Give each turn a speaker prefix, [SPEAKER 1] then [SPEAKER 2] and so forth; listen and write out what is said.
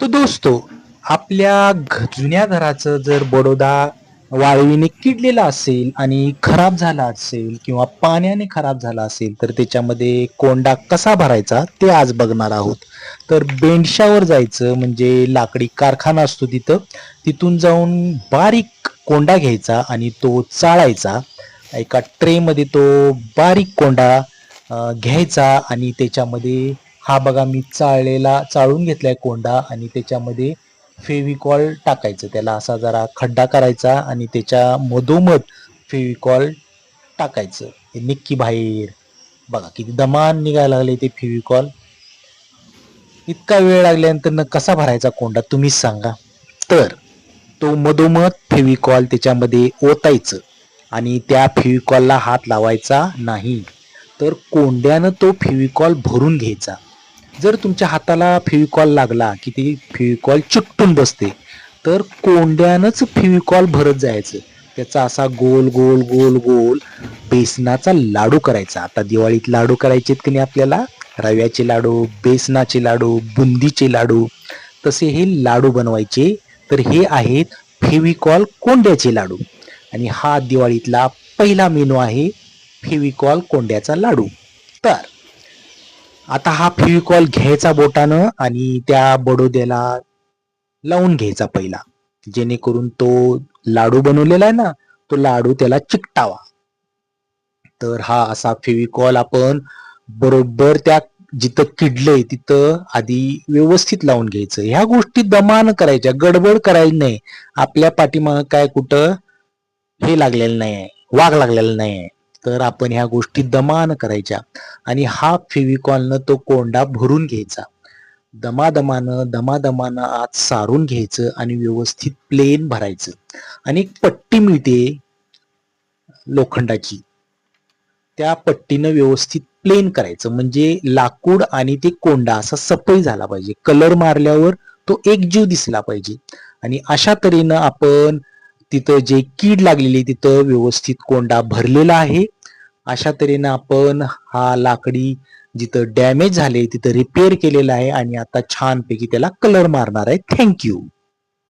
[SPEAKER 1] तो दोस्तो आपल्या घ- जुन्या घराचं जर बडोदा वाळवीने किडलेला असेल आणि खराब झाला असेल किंवा पाण्याने खराब झाला असेल तर त्याच्यामध्ये कोंडा कसा भरायचा ते आज बघणार आहोत. तर बेंडशावर जायचं म्हणजे लाकडी कारखाना असतो तिथं. तिथून जाऊन बारीक कोंडा घ्यायचा आणि तो चाळायचा. एका ट्रेमध्ये तो बारीक कोंडा घ्यायचा आणि त्याच्यामध्ये हा बघा मी चाळलेला चाळून घेतलाय कोंडा आणि त्याच्यामध्ये फेविकॉल टाकायचं. त्याला असा जरा खड्डा करायचा आणि त्याच्या मधोमध फेविकॉल टाकायचं. हे निक्की बाहेर. बघा किती दमान निघायला लागले ते फेविकॉल. इतका वेळ लागल्यानंतर न कसा भरायचा कोंडा तुम्हीच सांगा. तर तो मधोमध फेविकॉल त्याच्यामध्ये ओतायचं आणि त्या फेविकॉलला हात लावायचा नाही. तर कोंड्यानं तो फेविकॉल भरून घ्यायचा. जर तुमच्या हाताला फेविकॉल लागला की ती फेविकॉल चिकटून बसते तर कोंड्यानंच फेविकॉल भरत जायचं. त्याचा असा गोल गोल गोल गोल बेसनाचा लाडू करायचा. आता दिवाळीत लाडू करायचे की नाही आपल्याला? रव्याचे लाडू बेसनाचे लाडू बुंदीचे लाडू तसे हे लाडू बनवायचे. तर हे आहेत फेविकॉल कोंड्याचे लाडू. आणि हा दिवाळीतला पहिला मेनू आहे फेविकॉल कोंड्याचा लाडू. तर आता हा फेविकॉल घ्यायचा बोटानं आणि त्या बडोद्याला लावून घ्यायचा पहिला. जेणेकरून तो लाडू बनवलेला आहे ना तो लाडू त्याला चिकटावा. तर हा असा फेविकॉल आपण बरोबर त्या जिथं किडलंय तिथं आधी व्यवस्थित लावून घ्यायचं. ह्या गोष्टी दमान करायच्या गडबड करायची नाही. आपल्या पाठीमाग काय कुठं हे लागलेलं नाही वाघ लागलेला नाही आहे तर आपण ह्या गोष्टी दमान करायच्या. आणि हा फेविकॉलनं तो कोंडा भरून घ्यायचा. दमादमानं दमादमानं आत सारून घ्यायचं आणि व्यवस्थित प्लेन भरायचं. आणि एक पट्टी मिळते लोखंडाची. त्या पट्टीनं व्यवस्थित प्लेन करायचं. म्हणजे लाकूड आणि ते कोंडा असा सपई झाला पाहिजे. कलर मारल्यावर तो एकजीव दिसला पाहिजे. आणि अशा तऱ्हेनं आपण तिथं जे कीड लागलेली तिथं व्यवस्थित कोंडा भरलेला आहे. अशा तऱ्हेनं आपण हा लाकडी जिथं डॅमेज झाले तिथं रिपेअर केलेला आहे आणि आता छानपैकी त्याला कलर मारणार आहे. थँक्यू.